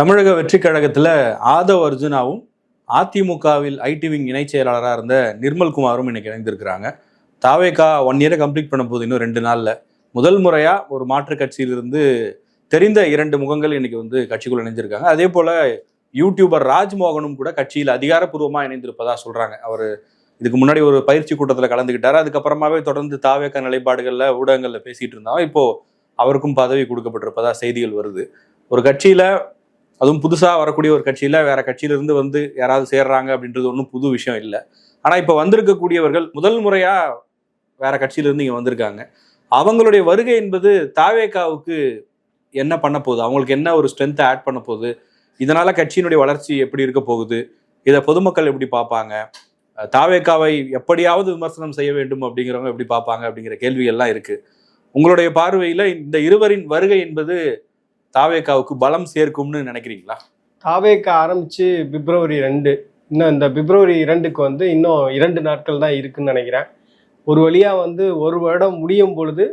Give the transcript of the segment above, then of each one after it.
தமிழக வெற்றிக் கழகத்தில் ஆதவ் அர்ஜுனாவும் அதிமுகவில் ஐடி விங் இணைச் செயலாளராக இருந்த நிர்மல்குமாரும் இன்னைக்கு இணைந்திருக்கிறாங்க. தாவேகா ஒன் இயரை கம்ப்ளீட் பண்ண போகுது இன்னும் ரெண்டு நாளில். முதல் முறையாக ஒரு மாற்றுக் கட்சியிலிருந்து தெரிந்த இரண்டு முகங்கள் இன்னைக்கு வந்து கட்சிக்குள்ள இணைஞ்சிருக்காங்க. அதே போல் யூடியூபர் ராஜ்மோகனும் கூட கட்சியில் அதிகாரப்பூர்வமாக இணைந்திருப்பதாக சொல்கிறாங்க அவர் இதுக்கு முன்னாடி ஒரு பயிற்சி கூட்டத்தில் கலந்துக்கிட்டார் அதுக்கப்புறமாவே தொடர்ந்து தாவேக்க நிலைப்பாடுகளில் ஊடகங்களில் பேசிகிட்டு இருந்தாங்க. இப்போது அவருக்கும் பதவி கொடுக்கப்பட்டிருப்பதா செய்திகள் வருது. ஒரு கட்சியில் அதுவும் புதுசாக வரக்கூடிய ஒரு கட்சியில் வேற கட்சியிலிருந்து வந்து யாராவது சேர்றாங்க அப்படின்றது ஒன்றும் புது விஷயம் இல்லை. ஆனால் இப்போ வந்திருக்கக்கூடியவர்கள் முதல் முறையாக வேற கட்சியிலிருந்து இங்கே வந்திருக்காங்க. அவங்களுடைய வருகை என்பது தாவேக்காவுக்கு என்ன பண்ண போகுது? அவங்களுக்கு என்ன ஒரு ஸ்ட்ரென்த்தை ஆட் பண்ண போகுது? இதனால் கட்சியினுடைய வளர்ச்சி எப்படி இருக்க போகுது? இதை பொதுமக்கள் எப்படி பார்ப்பாங்க? தாவேக்காவை எப்படியாவது விமர்சனம் செய்ய வேண்டும் அப்படிங்கிறவங்க எப்படி பார்ப்பாங்க அப்படிங்கிற கேள்விகள்லாம் இருக்குது உங்களுடைய பார்வையில் இந்த இருவரின் வருகை என்பது தாவேக்காவுக்கு பலம் சேர்க்கும்னு நினைக்கிறீங்களா? தாவேக்க ஆரம்பிச்சு பிப்ரவரி ரெண்டு. இன்னும் இந்த பிப்ரவரி இரண்டுக்கு வந்து இன்னும் இரண்டு நாட்கள் தான் இருக்குன்னு நினைக்கிறேன். ஒரு வழியாக வந்து ஒரு வருடம் முடியும் பொழுது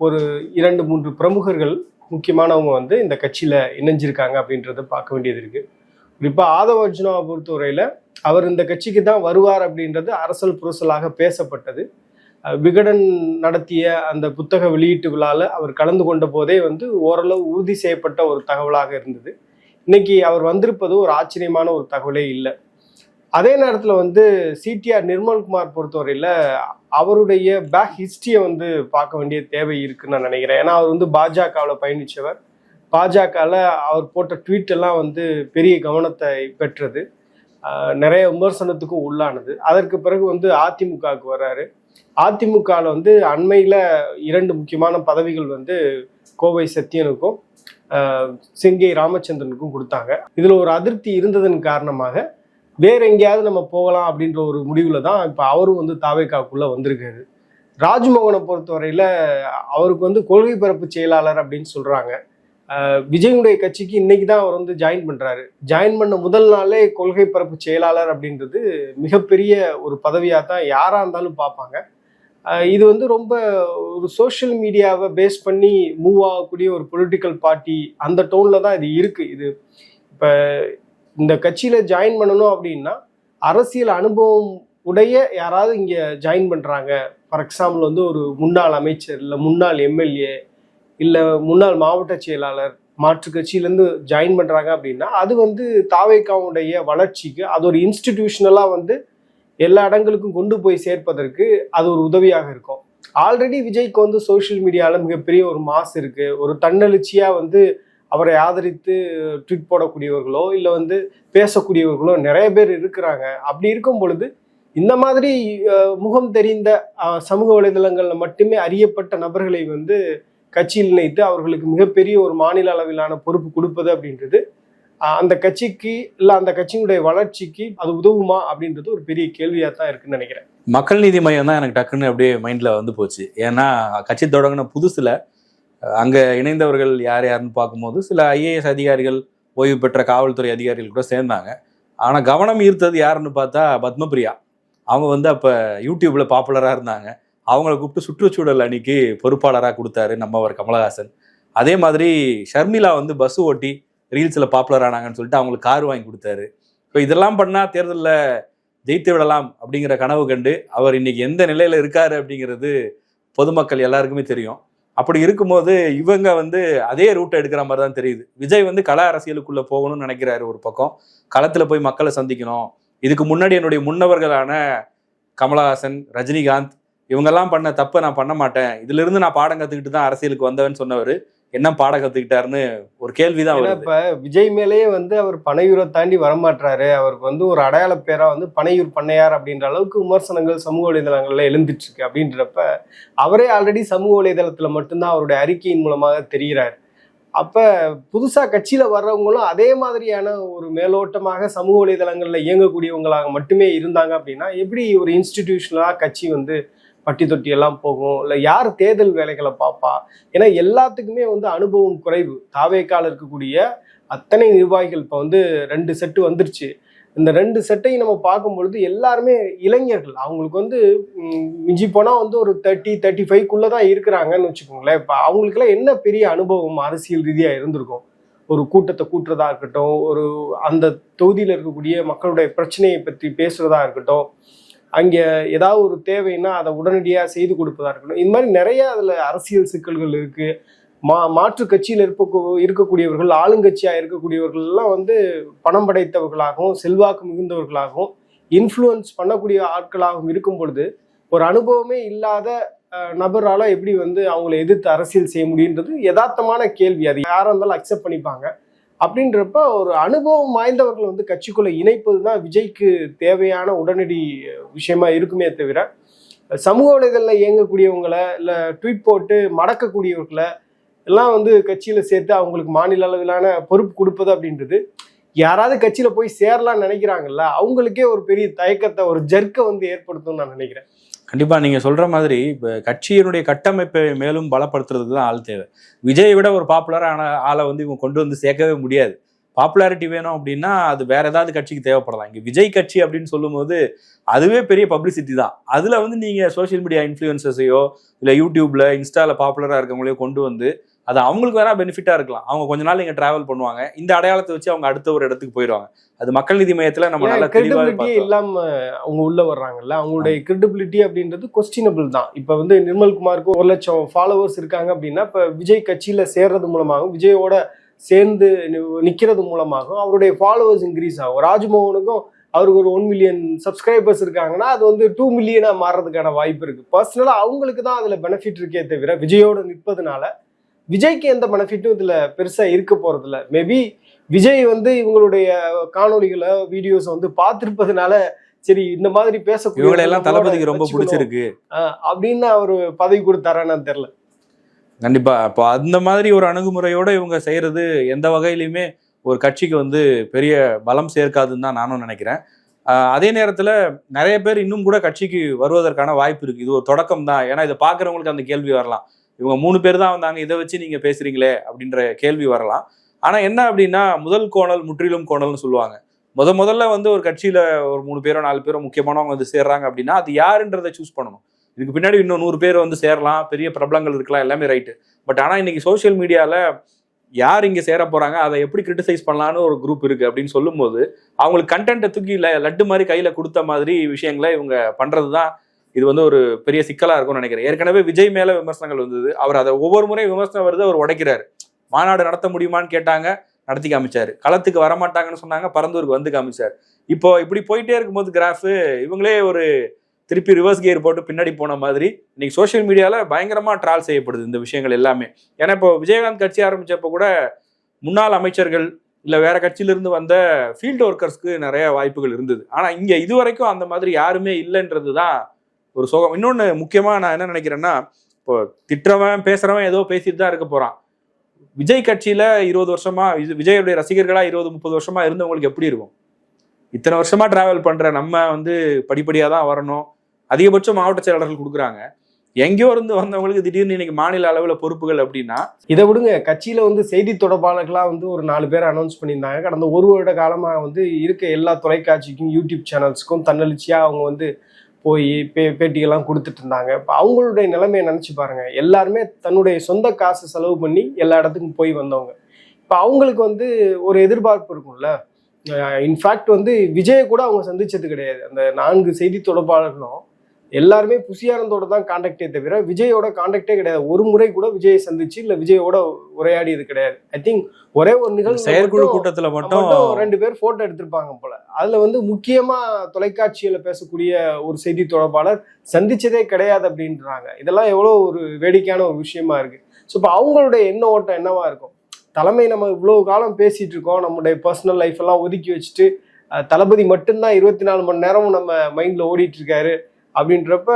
ஒரு இரண்டு மூன்று பிரமுகர்கள் முக்கியமானவங்க வந்து இந்த கட்சியில் இணைஞ்சிருக்காங்க அப்படின்றத பார்க்க வேண்டியது இருக்குது இப்போ ஆதவ அர்ஜுனாவை பொறுத்தவரையில் அவர் இந்த கட்சிக்கு தான் வருவார் அப்படின்றது அரசல் புரசலாக பேசப்பட்டது. விகடன் நடத்திய அந்த புத்தக வெளியீட்டு விழாவில் அவர் கலந்து கொண்ட போதே வந்து ஓரளவு உறுதி செய்யப்பட்ட ஒரு தகவலாக இருந்தது. இன்னைக்கு அவர் வந்திருப்பது ஒரு ஆச்சரியமான ஒரு தகவலே இல்லை. அதே நேரத்தில் வந்து சிடிஆர் நிர்மல்குமார் பொறுத்தவரையில் அவருடைய பேக் ஹிஸ்டரியை வந்து பார்க்க வேண்டிய தேவை இருக்குன்னு நான் நினைக்கிறேன். ஏன்னா அவர் வந்து பாஜகவில் பயணித்தவர் பாஜகவில் அவர் போட்ட ட்வீட் எல்லாம் வந்து பெரிய கவனத்தை பெற்றது. நிறைய விமர்சனத்துக்கும் உள்ளானது. அதற்கு பிறகு வந்து அதிமுகவுக்கு வர்றாரு அதிமுகவில் வந்து அண்மையில் இரண்டு முக்கியமான பதவிகள் வந்து கோவை சத்யனுக்கும் சிங்கை செங்கை ராமச்சந்திரனுக்கும் கொடுத்தாங்க. இதில் ஒரு அதிருப்தி இருந்ததன் காரணமாக வேற எங்கேயாவது நம்ம போகலாம் அப்படின்ற ஒரு முடிவில் தான் இப்போ அவரும் வந்து தாவேக்காக்குள்ளே வந்திருக்காரு. ராஜ்மோகனை பொறுத்தவரையில் அவருக்கு வந்து கொள்கை பரப்பு செயலாளர் அப்படின்னு சொல்கிறாங்க விஜயனுடைய கட்சிக்கு இன்னைக்கு தான் அவர் வந்து ஜாயின் பண்ணுறாரு ஜாயின் பண்ண முதல் நாளே கொள்கை பரப்பு செயலாளர் அப்படின்றது மிகப்பெரிய ஒரு பதவியாக தான் யாராக இருந்தாலும் பார்ப்பாங்க. இது வந்து ரொம்ப ஒரு சோஷியல் மீடியாவை பேஸ் பண்ணி மூவ் ஆகக்கூடிய ஒரு பொலிட்டிக்கல் பார்ட்டி அந்த டோனில் தான் இது இருக்குது இது இப்போ இந்த கட்சியில் ஜாயின் பண்ணணும் அப்படின்னா அரசியல் அனுபவம் உடைய யாராவது இங்கே ஜாயின் பண்ணுறாங்க ஃபார் எக்ஸாம்பிள் வந்து ஒரு முன்னாள் அமைச்சர் இல்லை முன்னாள் எம்எல்ஏ இல்லை முன்னாள் மாவட்ட செயலாளர் மாற்று கட்சியிலேருந்து ஜாயின் பண்ணுறாங்க அப்படின்னா அது வந்து தாவேக்காவுடைய வளர்ச்சிக்கு அது ஒரு இன்ஸ்டிடியூஷனலாக வந்து எல்லா இடங்களுக்கும் கொண்டு போய் சேர்ப்பதற்கு அது ஒரு உதவியாக இருக்கும். ஆல்ரெடி விஜய்க்கு வந்து சோஷியல் மீடியாவில் மிகப்பெரிய ஒரு மாஸ் இருக்குது ஒரு தன்னெழுச்சியாக வந்து அவரை ஆதரித்து ட்வீட் போடக்கூடியவர்களோ இல்லை வந்து பேசக்கூடியவர்களோ நிறைய பேர் இருக்கிறாங்க. அப்படி இருக்கும் பொழுது இந்த மாதிரி முகம் தெரிந்த சமூக வலைதளங்களில் மட்டுமே அறியப்பட்ட நபர்களை வந்து கட்சியில் இணைத்து அவர்களுக்கு மிகப்பெரிய ஒரு மாநில அளவிலான பொறுப்பு கொடுப்பது அப்படின்றது. அந்த கட்சிக்கு இல்லை அந்த கட்சியினுடைய வளர்ச்சிக்கு அது உதவுமா அப்படின்றது ஒரு பெரிய கேள்வியாக தான் இருக்குன்னு நினைக்கிறேன். மக்கள் நீதி மையம் தான் எனக்கு டக்குன்னு அப்படியே மைண்டில் வந்து போச்சு. ஏன்னா கட்சி தொடங்கின புதுசில் அங்கே இணைந்தவர்கள் யார் யாருன்னு பார்க்கும்போது சில ஐஏஎஸ் அதிகாரிகள் ஓய்வு பெற்ற காவல்துறை அதிகாரிகள் கூட சேர்ந்தாங்க. ஆனால் கவனம் ஈர்த்தது யாருன்னு பார்த்தா பத்மபிரியா. அவங்க வந்து அப்போ யூடியூப்பில் பாப்புலராக இருந்தாங்க. அவங்கள கூப்பிட்டு சுற்றுச்சூழல் அணிக்கு பொறுப்பாளராக கொடுத்தாரு நம்மவர் கமலஹாசன். அதே மாதிரி ஷர்மிளா வந்து பஸ் ஓட்டி ரீல்ஸில் பாப்புலர் ஆனாங்கன்னு சொல்லிட்டு அவங்களுக்கு கார் வாங்கி கொடுத்தாரு. ஸோ இதெல்லாம் பண்ணால் தேர்தலில் ஜெயித்து விடலாம் அப்படிங்கிற கனவு கண்டு அவர் இன்னைக்கு எந்த நிலையில் இருக்காரு அப்படிங்கிறது பொதுமக்கள் எல்லாருக்குமே தெரியும். அப்படி இருக்கும்போது இவங்க வந்து அதே ரூட்டை எடுக்கிற மாதிரி தான் தெரியுது. விஜய் வந்து கல அரசியலுக்குள்ளே போகணும்னு நினைக்கிறாரு ஒரு பக்கம். களத்தில் போய் மக்களை சந்திக்கணும். இதுக்கு முன்னாடி என்னுடைய முன்னவர்களான கமலஹாசன் ரஜினிகாந்த் இவங்கெல்லாம் பண்ண தப்பை நான் பண்ண மாட்டேன். இதுல இருந்து நான் பாடம் கத்துக்கிட்டு தான் அரசியலுக்கு வந்தவன் சொன்னவர். என்ன பாடம் கத்துக்கிட்டாருன்னு ஒரு கேள்விதான் இப்ப விஜய் மேலேயே வந்து அவர் பனையூரை தாண்டி வரமாட்டாரு அவருக்கு வந்து ஒரு அடையாள பேரா வந்து பனையூர் பண்ணையார் அப்படின்ற அளவுக்கு விமர்சனங்கள் சமூக வலைதளங்கள்ல எழுந்துட்டு இருக்கு அப்படின்றப்ப அவரே ஆல்ரெடி சமூக வலைதளத்துல மட்டும்தான் அவருடைய அறிக்கையின் மூலமாக தெரிகிறார். அப்ப புதுசா கட்சியில வர்றவங்களும் அதே மாதிரியான ஒரு மேலோட்டமாக சமூக வலைதளங்கள்ல இயங்கக்கூடியவங்களாக மட்டுமே இருந்தாங்க அப்படின்னா எப்படி ஒரு இன்ஸ்டிடியூஷனலா கட்சி வந்து பட்டி தொட்டி எல்லாம் போகும். இல்லை யார் தேர்தல் வேலைகளை பார்ப்பா? ஏன்னா எல்லாத்துக்குமே வந்து அனுபவம் குறைவு. தாவேக்கால இருக்கக்கூடிய அத்தனை நிர்வாகிகள் இப்போ வந்து ரெண்டு செட்டு வந்துருச்சு. இந்த ரெண்டு செட்டையும் நம்ம பார்க்கும் பொழுது எல்லாருமே இளைஞர்கள். அவங்களுக்கு வந்து மிஞ்சி போனால் வந்து ஒரு தேர்ட்டி தேர்ட்டி ஃபைவ்க்குள்ளே தான் இருக்கிறாங்கன்னு வச்சுக்கோங்களேன். இப்போ அவங்களுக்குலாம் என்ன பெரிய அனுபவம் அரசியல் ரீதியாக இருந்திருக்கும்? ஒரு கூட்டத்தை கூட்டுறதா இருக்கட்டும் ஒரு அந்த தொகுதியில் இருக்கக்கூடிய மக்களுடைய பிரச்சனையை பற்றி பேசுறதா இருக்கட்டும் அங்கே ஏதாவது ஒரு தேவைன்னா அதை உடனடியாக செய்து கொடுப்பதா இருக்கணும் இந்த மாதிரி நிறைய அதில் அரசியல் சிக்கல்கள் இருக்குது மா மாற்று கட்சியில் இருப்ப இருக்கக்கூடியவர்கள் ஆளுங்கட்சியாக இருக்கக்கூடியவர்கள் எல்லாம் வந்து பணம் படைத்தவர்களாகவும் செல்வாக்கு மிகுந்தவர்களாகவும் இன்ஃப்ளூயன்ஸ் பண்ணக்கூடிய ஆட்களாகவும் இருக்கும் பொழுது ஒரு அனுபவமே இல்லாத நபரால் எப்படி வந்து அவங்களை எதிர்த்து அரசியல் செய்ய முடியுன்றது யதார்த்தமான கேள்வி. அது யாராக இருந்தாலும் அக்செப்ட் பண்ணிப்பாங்க. அப்படின்றப்ப ஒரு அனுபவம் வாய்ந்தவர்கள் வந்து கட்சிக்குள்ள இணைப்பது தான் விஜய்க்கு தேவையான உடனடி விஷயமா இருக்குமே தவிர சமூக வலைதளில் இயங்கக்கூடியவங்களை இல்லை ட்வீட் போட்டு மடக்கக்கூடியவர்களை எல்லாம் வந்து கட்சியில் சேர்த்து அவங்களுக்கு மாநில அளவிலான பொறுப்பு கொடுப்பது அப்படின்றது யாராவது கட்சியில் போய் சேரலாம்னு நினைக்கிறாங்கல்ல அவங்களுக்கே ஒரு பெரிய தயக்கத்தை ஒரு ஜர்க்கை வந்து ஏற்படுத்தும்னு நான் நினைக்கிறேன். கண்டிப்பாக நீங்கள் சொல்கிற மாதிரி இப்போ கட்சியினுடைய கட்டமைப்பை மேலும் பலப்படுத்துறதுக்கு தான் ஆள் தேவை. விஜயை விட ஒரு பாப்புலரான ஆளை வந்து இவங்க கொண்டு வந்து சேர்க்கவே முடியாது. பாப்புலாரிட்டி வேணும் அப்படின்னா அது வேற ஏதாவது கட்சிக்கு தேவைப்படலாம். இங்கே விஜய் கட்சி அப்படின்னு சொல்லும்போது அதுவே பெரிய பப்ளிசிட்டி தான். அதில் வந்து நீங்கள் சோஷியல் மீடியா இன்ஃப்ளூயன்சஸையோ இல்லை யூடியூப்ல இன்ஸ்டாவில் பாப்புலராக இருக்கவங்களையோ கொண்டு வந்து அது அவங்களுக்கு வேணா பெனிஃபிட்டா இருக்கலாம். அவங்க கொஞ்ச நாள் இங்க டிராவல் பண்ணுவாங்க. இந்த அடையாளத்தை வச்சு அவங்க அடுத்த ஒரு இடத்துக்கு போயிடுவாங்க அது மக்கள் நீதி மையத்துல நம்ம நல்லா தெளிவாக கிரெடிபிலிட்டியே இல்லாம அவங்க உள்ள வர்றாங்கல்ல? அவங்களுடைய கிரெடிபிலிட்டி அப்படின்றது கொஸ்டினபிள் தான். இப்ப வந்து நிர்மல்குமாருக்கு ஒரு லட்சம் ஃபாலோவர்ஸ் இருக்காங்க அப்படின்னா இப்ப விஜய் கட்சியில சேர்றது மூலமாகவும் விஜயோட சேர்ந்து நி- நிக்கிறது மூலமாகவும் அவருடைய ஃபாலோவர்ஸ் இன்க்ரீஸ் ஆகும். ராஜ்மோகனுக்கும் அவருக்கு ஒரு ஒன் மில்லியன் சப்ஸ்கிரைபர்ஸ் இருக்காங்கன்னா அது வந்து டூ மில்லியனா மாறுறதுக்கான வாய்ப்பு இருக்கு. பர்சனலா அவங்களுக்கு தான் அதுல பெனிஃபிட் இருக்கே தவிர விஜயோட நிற்பதுனால விஜய்க்கு எந்த பெனிஃபிட்டும் இதுல பெருசா இருக்க போறது இல்ல மேபி விஜய் வந்து இவங்களுடைய காணொளிகளை வீடியோஸ் வந்து பார்த்திருப்பதுனால சரி இந்த மாதிரி பேசக்கூடிய எல்லாம் தளபதிக்கு ரொம்ப பிடிச்சிருக்கு. அப்படின்னு அவரு பதவி கொடுத்தாரான்னு தெரியல. கண்டிப்பா. அப்போ அந்த மாதிரி ஒரு அணுகுமுறையோட இவங்க செய்யறது எந்த வகையிலுமே ஒரு கட்சிக்கு வந்து பெரிய பலம் சேர்க்காதுன்னு தான் நானும் நினைக்கிறேன். அதே நேரத்துல நிறைய பேர் இன்னும் கூட கட்சிக்கு வருவதற்கான வாய்ப்பு இருக்கு. இது ஒரு தொடக்கம் தான். ஏன்னா இதை பாக்குறவங்களுக்கு அந்த கேள்வி வரலாம். இவங்க மூணு பேர் தான் வந்தாங்க. இதை வச்சு நீங்க பேசுறீங்களே அப்படின்ற கேள்வி வரலாம். ஆனா என்ன அப்படின்னா முதல் கோணல் முற்றிலும் கோணல்னு சொல்லுவாங்க. முத முதல்ல வந்து ஒரு கட்சியில ஒரு மூணு பேரோ நாலு பேரோ முக்கியமானவங்க வந்து சேர்றாங்க அப்படின்னா அது யாருன்றதை சூஸ் பண்ணணும். இதுக்கு பின்னாடி இன்னும் நூறு பேர் வந்து சேரலாம். பெரிய பிரபலங்கள் இருக்கலாம். எல்லாமே ரைட்டு பட் ஆனா இன்னைக்கு சோஷியல் மீடியால யார் இங்க சேர போறாங்க? அதை எப்படி கிரிட்டிசைஸ் பண்ணலான்னு ஒரு குரூப் இருக்கு அப்படின்னு சொல்லும்போது அவங்களுக்கு கண்டென்ட்டை தூக்கி லட்டு மாதிரி கையில கொடுத்த மாதிரி விஷயங்களை இவங்க பண்ணுறது தான் இது வந்து ஒரு பெரிய சிக்கலா இருக்கும்னு நினைக்கிறேன். ஏற்கனவே விஜய் மேல விமர்சனங்கள் வந்தது. அவர் அதை ஒவ்வொரு முறையும் விமர்சனம் வருது அவர் உடைக்கிறாரு. மாநாடு நடத்த முடியுமான்னு கேட்டாங்க நடத்தி காமிச்சார். களத்துக்கு வரமாட்டாங்கன்னு சொன்னாங்க பரந்தூருக்கு வந்து காமிச்சார். இப்போ இப்படி போயிட்டே இருக்கும்போது கிராஃபு இவங்களே ஒரு திருப்பி ரிவர்ஸ் கியர் போட்டு பின்னாடி போன மாதிரி இன்னைக்கு சோஷியல் மீடியாவில் பயங்கரமாக ட்ரால் செய்யப்படுது இந்த விஷயங்கள் எல்லாமே. ஏன்னா இப்போ விஜயகாந்த் கட்சி ஆரம்பித்தப்போ கூட முன்னாள் அமைச்சர்கள் இல்லை வேற கட்சியிலிருந்து வந்த ஃபீல்டு ஒர்க்கர்ஸ்க்கு நிறைய வாய்ப்புகள் இருந்தது. ஆனால் இங்கே இது இதுவரைக்கும் அந்த மாதிரி யாருமே இல்லைன்றது தான் ஒரு சோகம். இன்னொன்று முக்கியமாக நான் என்ன நினைக்கிறேன்னா இப்போ திட்டுறவன் பேசுறவன் ஏதோ பேசிட்டு தான் இருக்க போறான். விஜய் கட்சியில இருபது வருஷமா விஜயுடைய ரசிகர்களா இருபது முப்பது வருஷமா இருந்தவங்களுக்கு எப்படி இருக்கும்? இத்தனை வருஷமா டிராவல் பண்ற நம்ம வந்து படிப்படியாக தான் வரணும். அதிகபட்சம் மாவட்ட செயலாளர்கள் கொடுக்குறாங்க. எங்கேயோ இருந்து வந்தவங்களுக்கு திடீர்னு இன்னைக்கு மாநில அளவில் பொறுப்புகள் அப்படின்னா இதை விடுங்க. கட்சியில் வந்து செய்தி தொடர்பாளர்களாக வந்து ஒரு நாலு பேர் அனௌன்ஸ் பண்ணியிருந்தாங்க. கடந்த ஒரு வருட காலமாக வந்து இருக்க எல்லா தொலைக்காட்சிக்கும் யூடியூப் சேனல்ஸ்க்கும் தன்னெழுச்சியாக அவங்க வந்து போய் பே பேட்டிகள்லாம் கொடுத்துட்டு இருந்தாங்க இப்போ அவங்களுடைய நிலைமையை நினச்சி பாருங்கள் எல்லாருமே தன்னுடைய சொந்த காசு செலவு பண்ணி எல்லா இடத்துக்கும் போய் வந்தவங்க. இப்போ அவங்களுக்கு வந்து ஒரு எதிர்பார்ப்பு இருக்கும்ல. இன்ஃபேக்ட் வந்து விஜயை கூட அவங்க சந்திச்சது கிடையாது. அந்த நான்கு செய்தி தொடர்பாளர்களும் எல்லாருமே புசியானந்தோட தான் காண்டாக்டே தவிர விஜயோட காண்டாக்டே கிடையாது. ஒரு முறை கூட விஜயை சந்திச்சு இல்ல விஜயோட உரையாடியது கிடையாது. ஐ திங்க் ஒரே ஒரு நிகழ்வு செயற்குழு கூட்டத்துல மட்டும் ரெண்டு பேர் போட்டோ எடுத்திருப்பாங்க போல. அதுல வந்து முக்கியமா தொலைக்காட்சியில பேசக்கூடிய ஒரு செய்தி தொடர்பாளர் சந்திச்சதே கிடையாது அப்படின்றாங்க. இதெல்லாம் எவ்வளவு ஒரு வேடிக்கையான ஒரு விஷயமா இருக்கு. ஸோ இப்போ அவங்களுடைய எண்ண ஓட்டம் என்னவா இருக்கும்? தலைமை நம்ம இவ்வளவு காலம் பேசிட்டு இருக்கோம். நம்முடைய பர்சனல் லைஃப் எல்லாம் ஒதுக்கி வச்சுட்டு தளபதி மட்டும்தான் இருபத்தி நாலு மணி நேரமும் நம்ம மைண்ட்ல ஓடிட்டு இருக்காரு. அப்படின்றப்ப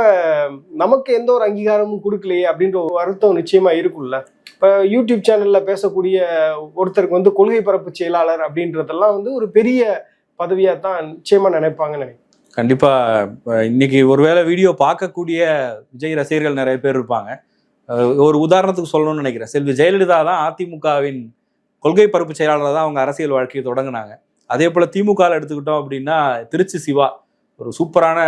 நமக்கு எந்த ஒரு அங்கீகாரமும் கொடுக்கலையே அப்படின்ற ஒரு வருத்தம் நிச்சயமா இருக்கும்ல. இப்போ யூடியூப் சேனல்ல பேசக்கூடிய ஒருத்தருக்கு வந்து கொள்கை பரப்பு செயலாளர் அப்படின்றதெல்லாம் வந்து ஒரு பெரிய பதவியாக தான் நிச்சயமா நினைப்பாங்கன்னு நினைக்கிறேன். கண்டிப்பா இன்னைக்கு ஒருவேளை வீடியோ பார்க்கக்கூடிய விஜய் ரசிகர்கள் நிறைய பேர் இருப்பாங்க. ஒரு உதாரணத்துக்கு சொல்லணும்னு நினைக்கிறேன். செல்வி ஜெயலலிதா தான் அதிமுகவின் கொள்கை பரப்பு செயலாளராக தான் அவங்க அரசியல் வாழ்க்கையை தொடங்கினாங்க. அதே போல் திமுகவில் எடுத்துக்கிட்டோம் அப்படின்னா திருச்சி சிவா. ஒரு சூப்பரான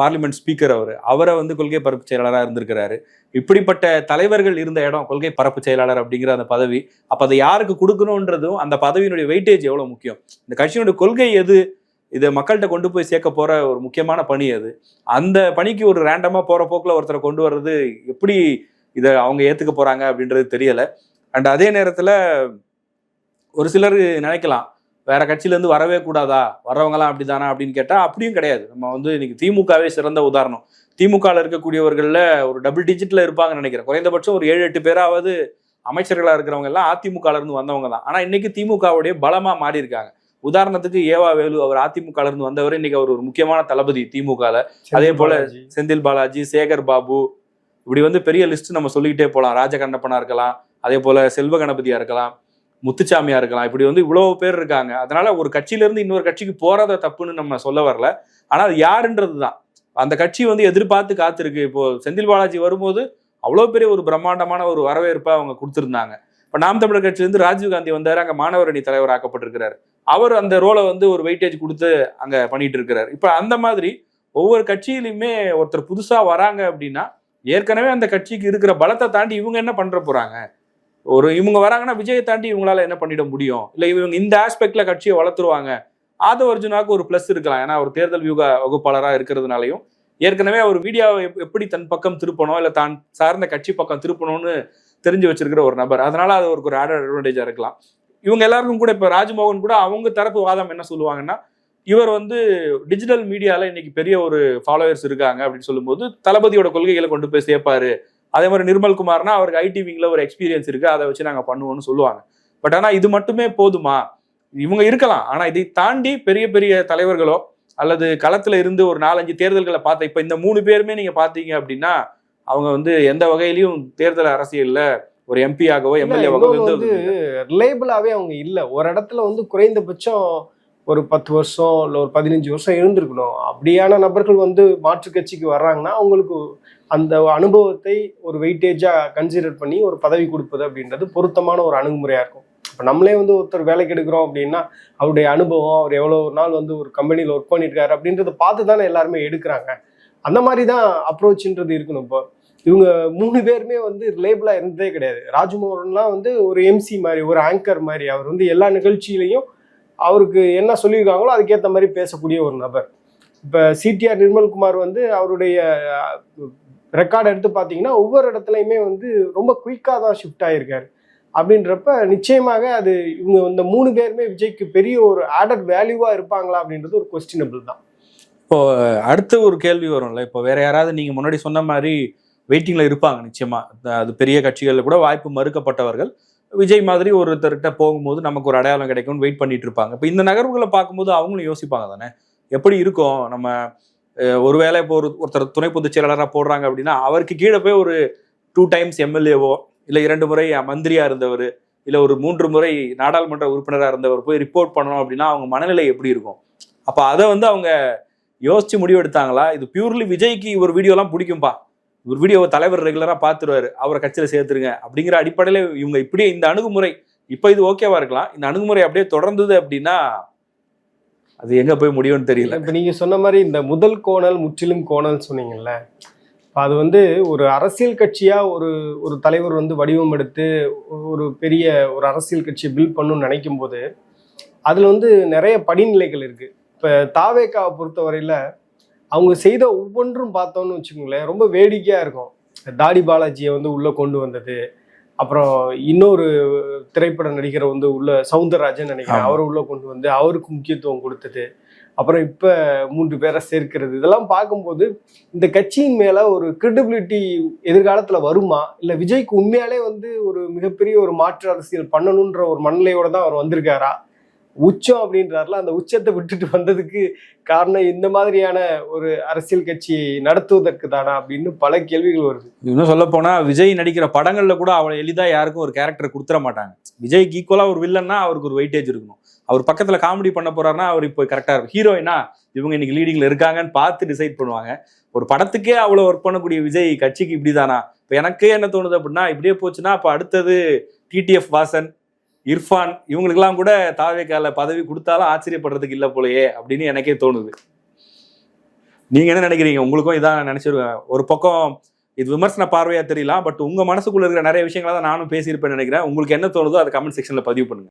பார்லிமெண்ட் ஸ்பீக்கர் அவர். அவரை வந்து கொள்கை பரப்பு செயலாளராக இருந்திருக்கிறாரு. இப்படிப்பட்ட தலைவர்கள் இருந்த இடம் கொள்கை பரப்பு செயலாளர் அப்படிங்கிற அந்த பதவி. அப்போ அதை யாருக்கு கொடுக்கணுன்றதும் அந்த பதவியினுடைய வெயிட்டேஜ் எவ்வளோ முக்கியம்? இந்த கட்சியினுடைய கொள்கை எது? இதை மக்கள்கிட்ட கொண்டு போய் சேர்க்க போகிற ஒரு முக்கியமான பணி அது அந்த பணிக்கு ஒரு ரேண்டமாக போகிற போக்கில் ஒருத்தரை கொண்டு வர்றது எப்படி இதை அவங்க ஏற்றுக்க போகிறாங்க அப்படின்றது தெரியலை. அண்ட் அதே நேரத்தில் ஒரு சிலர் நினைக்கலாம். வேற கட்சியில இருந்து வரவே கூடாதா? வர்றவங்கலாம் அப்படிதானா அப்படின்னு கேட்டா அப்படியும் கிடையாது. நம்ம வந்து இன்னைக்கு திமுகவே சிறந்த உதாரணம். திமுகவில் இருக்கக்கூடியவர்கள்ல ஒரு டபுள் டிஜிட்ல இருப்பாங்கன்னு நினைக்கிறேன். குறைந்தபட்சம் ஒரு ஏழு எட்டு பேராவது அமைச்சர்களா இருக்கிறவங்க எல்லாம் அதிமுகல இருந்து வந்தவங்க தான். ஆனா இன்னைக்கு திமுகவுடைய பலமா மாறி இருக்காங்க உதாரணத்துக்கு ஏவா வேலு அவர் அதிமுகல இருந்து வந்தவர் இன்னைக்கு அவர் ஒரு முக்கியமான தளபதி திமுகல. அதே போல. செந்தில் பாலாஜி சேகர் பாபு இப்படி வந்து பெரிய லிஸ்ட் நம்ம சொல்லிக்கிட்டே போகலாம் ராஜகண்ணப்பனா இருக்கலாம். அதே போல செல்வ கணபதியா இருக்கலாம். முத்துச்சாமியா இருக்கலாம். இப்படி வந்து இவ்வளவு பேர் இருக்காங்க. அதனால ஒரு கட்சியிலேருந்து இன்னொரு கட்சிக்கு போறத தப்புன்னு நம்ம சொல்ல வரல. ஆனா அது யாருன்றது தான் அந்த கட்சி வந்து எதிர்பார்த்து காத்திருக்கு. இப்போ செந்தில் பாலாஜி வரும்போது அவ்வளோ பெரிய ஒரு பிரம்மாண்டமான ஒரு வரவேற்பை அவங்க கொடுத்துருந்தாங்க. இப்போ நாம் தமிழர் கட்சியிலேருந்து ராஜீவ் காந்தி வந்தாரு. அங்கே மாணவர் தலைவர் ஆக்கப்பட்டிருக்கிறாரு. அவர் அந்த ரோலை வந்து ஒரு வெயிட்டேஜ் கொடுத்து அங்க பண்ணிட்டு இருக்கிறார். இப்போ அந்த மாதிரி ஒவ்வொரு கட்சியிலுமே ஒருத்தர் புதுசா வராங்க அப்படின்னா ஏற்கனவே அந்த கட்சிக்கு இருக்கிற பலத்தை தாண்டி இவங்க என்ன பண்ற போறாங்க? ஒரு இவங்க வராங்கன்னா விஜயை தாண்டி இவங்களால என்ன பண்ணிட முடியும்? இல்லை இவங்க இந்த ஆஸ்பெக்ட்ல கட்சியை வளர்த்துருவாங்க. ஆதவ அர்ஜுனாவுக்கு ஒரு ப்ளஸ் இருக்கலாம். ஏன்னா அவர் தேர்தல் வியூக வகுப்பாளராக இருக்கிறதுனாலையும். ஏற்கனவே அவர் வீடியோவை எப்- எப்படி தன் பக்கம் திருப்பணும்? இல்லை தான் சார்ந்த கட்சி பக்கம் திருப்பணும்னு தெரிஞ்சு வச்சிருக்கிற ஒரு நபர். அதனால அது அவருக்கு ஒரு ஆடட் அட்வான்டேஜாக இருக்கலாம். இவங்க எல்லாருக்கும் கூட இப்போ ராஜ்மோகன் கூட அவங்க தரப்பு வாதம் என்ன சொல்லுவாங்கன்னா இவர் வந்து டிஜிட்டல் மீடியாவில் இன்னைக்கு பெரிய ஒரு ஃபாலோவர்ஸ் இருக்காங்க அப்படின்னு சொல்லும்போது தளபதியோட கொள்கைகளை கொண்டு போய் சேர்ப்பாரு. அதே மாதிரி நிர்மல் குமார்னா அவருக்கு ஐடி விங்ல ஒரு எக்ஸ்பீரியன்ஸ் இருக்கு. அதை வச்சு நாங்க பண்ணுவோம்னு சொல்லுவாங்க. பட் ஆனா இது மட்டுமே போதுமா? இவங்க இருக்கலாம். ஆனா இதை தாண்டி பெரிய பெரிய தலைவர்களோ அல்லது களத்துல இருந்து ஒரு நாலஞ்சு தேர்தல்களை பார்த்த இப்ப இந்த மூணு பேருமே நீங்க பாத்தீங்க அப்படின்னா அவங்க வந்து எந்த வகையிலயும் தேர்தல் அரசியல்ல ஒரு எம்பி ஆகவோ எம்எல்ஏவாகவோ வந்து ரிலேபிளாவே அவங்க இல்ல. ஒரு இடத்துல வந்து குறைந்தபட்சம் ஒரு பத்து வருஷம் இல்ல ஒரு பதினஞ்சு வருஷம் இருந்திருக்கணும். அப்படியான நபர்கள் வந்து மாற்று கட்சிக்கு வர்றாங்கன்னா அவங்களுக்கு அந்த அனுபவத்தை ஒரு வெயிட்டேஜாக கன்சிடர் பண்ணி ஒரு பதவி கொடுப்பது அப்படின்றது பொருத்தமான ஒரு அணுகுமுறையாக இருக்கும். இப்போ நம்மளே வந்து ஒருத்தர் வேலைக்கு எடுக்கிறோம் அப்படின்னா அவருடைய அனுபவம் அவர் எவ்வளோ நாள் வந்து ஒரு கம்பெனியில் ஒர்க் பண்ணியிருக்காரு அப்படின்றத பார்த்து தானே எல்லாருமே எடுக்கிறாங்க. அந்த மாதிரி தான் அப்ரோச்ன்றது இருக்கணும் இப்போ. இவங்க மூணு பேருமே வந்து ரிலேபிளாக இருந்ததே கிடையாது. ராஜ்மோகன்லாம் வந்து ஒரு எம்சி மாதிரி ஒரு ஆங்கர் மாதிரி. அவர் வந்து எல்லா நிகழ்ச்சியிலையும் அவருக்கு என்ன சொல்லியிருக்காங்களோ அதுக்கேற்ற மாதிரி பேசக்கூடிய ஒரு நபர். இப்போ சிடிஆர் நிர்மல்குமார் வந்து அவருடைய ரெக்கார்ட் எடுத்து பார்த்தீங்கன்னா ஒவ்வொரு இடத்துலையுமே வந்து ரொம்ப குயிக்காக தான் ஷிஃப்ட் ஆகியிருக்காரு அப்படின்றப்ப நிச்சயமாக அது இவங்க இந்த மூணு பேருமே விஜய்க்கு பெரிய ஒரு ஆடட் வேல்யூவாக இருப்பாங்களா அப்படின்றது ஒரு கொஸ்டினபிள் தான். இப்போ அடுத்த ஒரு கேள்வி வரும்ல. இப்போ வேற யாராவது நீங்கள் முன்னாடி சொன்ன மாதிரி வெயிட்டிங்கில் இருப்பாங்க நிச்சயமாக அது பெரிய கட்சிகளில் கூட வாய்ப்பு மறுக்கப்பட்டவர்கள். விஜய் மாதிரி ஒருத்தர்கிட்ட போகும்போது நமக்கு ஒரு அடையாளம் கிடைக்கும்னு வெயிட் பண்ணிட்டு இருப்பாங்க. இப்போ இந்த நகர்வுகளை பார்க்கும்போது அவங்களும் யோசிப்பாங்க தானே? எப்படி இருக்கும்? நம்ம ஒருவேளை இப்போ ஒரு ஒருத்தர் துணை பொதுச் செயலாளராக போடுறாங்க அப்படின்னா அவருக்கு கீழே போய் ஒரு டூ டைம்ஸ் எம்எல்ஏவோ இல்லை இரண்டு முறை மந்திரியாக இருந்தவர் இல்லை ஒரு மூன்று முறை நாடாளுமன்ற உறுப்பினராக இருந்தவர் போய் ரிப்போர்ட் பண்ணணும் அப்படின்னா அவங்க மனநிலை எப்படி இருக்கும்? அப்போ அதை வந்து அவங்க யோசிச்சு முடிவெடுத்தாங்களா? இது பியூர்லி விஜய்க்கு ஒரு வீடியோலாம் பிடிக்கும்பா. ஒரு வீடியோவை தலைவர் ரெகுலராக பார்த்துருவாரு அவரை கட்சியில் சேர்த்துருங்க. அப்படிங்கிற அடிப்படையில் இவங்க இப்படியே இந்த அணுகுமுறை இப்போ இது ஓகேவா இருக்கலாம். இந்த அணுகுமுறை அப்படியே தொடர்ந்தது அப்படின்னா அது எங்க போய் முடியும்னு தெரியல. இப்போ நீங்க சொன்ன மாதிரி இந்த முதல் கோணல் முற்றிலும் கோணல் சொன்னீங்கல்ல அது வந்து ஒரு அரசியல் கட்சியா ஒரு ஒரு தலைவர் வந்து வடிவம் எடுத்து ஒரு பெரிய ஒரு அரசியல் கட்சியை பில்ட் பண்ணணும்னு நினைக்கும் போது அதுல வந்து நிறைய படிநிலைகள் இருக்கு. இப்ப தாவேக்காவை பொறுத்தவரையில அவங்க செய்த ஒவ்வொன்றும் பார்த்தோம்னு வச்சுக்கோங்களேன் ரொம்ப வேடிக்கையா இருக்கும். தாடி பாலாஜியை வந்து உள்ள கொண்டு வந்தது அப்புறம் இன்னொரு திரைப்பட நடிகரை வந்து உள்ள சவுந்தரராஜன் நினைக்கிறேன். அவரை உள்ள கொண்டு வந்து அவருக்கு முக்கியத்துவம் கொடுத்தது. அப்புறம் இப்ப மூன்று பேரை சேர்க்கிறது. இதெல்லாம் பார்க்கும்போது இந்த கட்சியின் மேல ஒரு கிரெடிபிலிட்டி எதிர்காலத்துல வருமா? இல்ல விஜய்க்கு உண்மையாலே வந்து ஒரு மிகப்பெரிய ஒரு மாற்று அரசியல் பண்ணணுன்ற ஒரு மனநிலையோட தான் அவர் வந்திருக்காரா? உச்சம் அப்படின்றாருல அந்த உச்சத்தை விட்டுட்டு வந்ததுக்கு காரணம் இந்த மாதிரியான ஒரு அரசியல் கட்சியை நடத்துவதற்கு தானா அப்படின்னு பல கேள்விகள் வருது. இன்னும் சொல்ல போனா விஜய் நடிக்கிற படங்கள்ல கூட அவ்வளவு எளிதா யாருக்கும் ஒரு கேரக்டர் கொடுத்துட மாட்டாங்க. விஜய்க்கு ஈக்குவலா ஒரு வில்லன்னா அவருக்கு ஒரு வெயிட்டேஜ் இருக்கணும். அவர் பக்கத்துல காமெடி பண்ண போறாருன்னா அவர் இப்போ கரெக்டா இருக்கும். ஹீரோயினா இவங்க இன்னைக்கு லீடிங்ல இருக்காங்கன்னு பார்த்து டிசைட் பண்ணுவாங்க. ஒரு படத்துக்கே அவ்வளவு ஒர்க் பண்ணக்கூடிய விஜய் கட்சிக்கு இப்படிதானா? இப்போ எனக்கே என்ன தோணுது அப்படின்னா இப்படியே போச்சுன்னா அப்ப அடுத்தது டிடிஎஃப் வாசன் இர்ஃபான் இவங்களுக்கெல்லாம் கூட தாவேக்கால பதவி கொடுத்தாலும் ஆச்சரியப்படுறதுக்கு இல்லை போலயே அப்படின்னு எனக்கே தோணுது. நீங்க என்ன நினைக்கிறீங்க? உங்களுக்கும் இதான் நினைச்சிருக்கேன் ஒரு பக்கம் இது விமர்சன பார்வையா தெரியலாம் பட் உங்க மனசுக்குள்ள இருக்கிற நிறைய விஷயங்களை தான் நானும் பேசியிருப்பேன் நினைக்கிறேன். உங்களுக்கு என்ன தோணுதோ அதை கமெண்ட் செக்ஷன்ல பதிவு பண்ணுங்க.